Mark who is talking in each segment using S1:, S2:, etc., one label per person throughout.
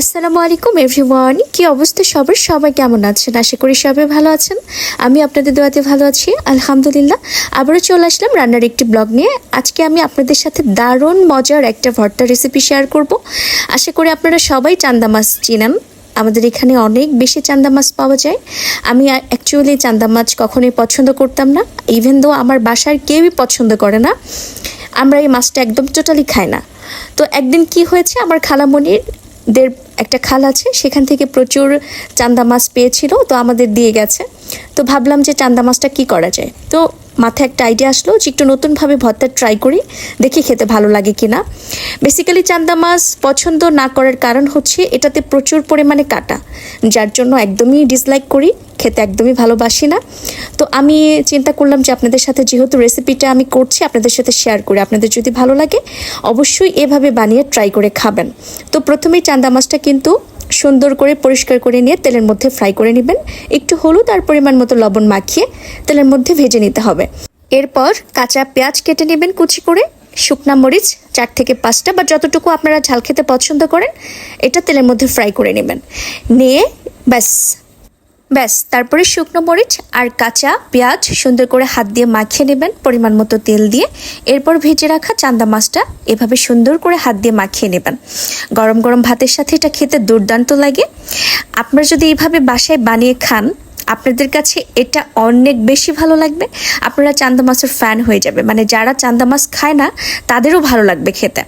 S1: আসসালামু আলাইকুম এভরিওয়ান কি অবস্থা সবার? সবাই কেমন আছেন? আশা করি সবাই ভালো আছেন। আমি আপনাদের দোয়াতে ভালো আছি, আলহামদুলিল্লাহ। আবারও চলে আসলাম রান্নার একটি ব্লগ নিয়ে। আজকে আমি আপনাদের সাথে দারুণ মজার একটা ভর্তা রেসিপি শেয়ার করব। আশা করি আপনারা সবাই চান্দা মাছ চিনেন। আমাদের এখানে অনেক বেশি চান্দা মাছ পাওয়া যায়। আমি অ্যাকচুয়ালি চান্দা মাছ কখনোই পছন্দ করতাম না ইভেন দো আমার বাসার কেউই পছন্দ করে না। আমরা এই মাছটা একদম টোটালি খাই না। তো একদিন কি হয়েছে, আমার খালামণির দের একটা খাল আছে, সেখান থেকে প্রচুর চান্দা মাছ পেয়েছিল, তো আমাদের দিয়ে গেছে। তো ভাবলাম যে চান্দা মাছটা কী করা যায়? তো মাথায় একটা আইডিয়া আসলো যে একটু নতুনভাবে ভর্তা ট্রাই করি, দেখি খেতে ভালো লাগে কি না বেসিক্যালি চান্দা মাছ পছন্দ না করার কারণ হচ্ছে এটাতে প্রচুর পরিমাণে কাটা, যার জন্য একদমই ডিসলাইক করি। খেতে একদমই ভালোবাসি না। তো আমি চিন্তা করলাম যে আপনাদের সাথে যেহেতু রেসিপিটা আমি করছি, আপনাদের সাথে শেয়ার করি। আপনাদের যদি ভালো লাগে, অবশ্যই এভাবে বানিয়ে ট্রাই করে খাবেন। তো প্রথমেই চান্দা মাছটা কিন্তু সুন্দর করে পরিষ্কার করে নিয়ে তেলের মধ্যে ফ্রাই করে নেবেন। একটু হলুদ আর পরিমাণ মতো লবণ মাখিয়ে তেলের মধ্যে ভেজে নিতে হবে। এরপর কাঁচা পেঁয়াজ কেটে নেবেন কুচি করে। শুকনা মরিচ চার থেকে পাঁচটা বা যতটুকু আপনারা ঝাল খেতে পছন্দ করেন, এটা তেলের মধ্যে ফ্রাই করে নেবেন। নিয়ে ব্যাস ব্যাস, তারপরে শুকনো মরিচ আর কাঁচা পেঁয়াজ সুন্দর করে হাত দিয়ে মাখিয়ে নেবেন পরিমাণ মতো তেল দিয়ে। এরপর ভেজে রাখা চান্দা মাছটা এভাবে সুন্দর করে হাত দিয়ে মাখিয়ে নেবেন। গরম গরম ভাতের সাথে এটা খেতে দুর্দান্ত লাগে। আপনারা যদি এইভাবে বাসায় বানিয়ে খান, আপনাদের কাছে এটা অনেক বেশি ভালো লাগবে। আপনারা চান্দা মাছের ফ্যান হয়ে যাবে। মানে যারা চান্দা মাছ খায় না, তাদেরও ভালো লাগবে খেতে।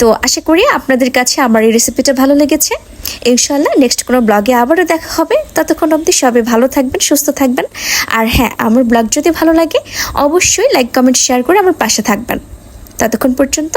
S1: তো আশা করি আপনাদের কাছে আমার এই রেসিপিটা ভালো লেগেছে। ইনশাল্লাহ নেক্সট কোনো ব্লগে আবারও দেখা হবে। ততক্ষণ অবধি সবাই ভালো থাকবেন, সুস্থ থাকবেন। আর হ্যাঁ আমার ব্লগ যদি ভালো লাগে, অবশ্যই লাইক কমেন্ট শেয়ার করে আমার পাশে থাকবেন। ততক্ষণ পর্যন্ত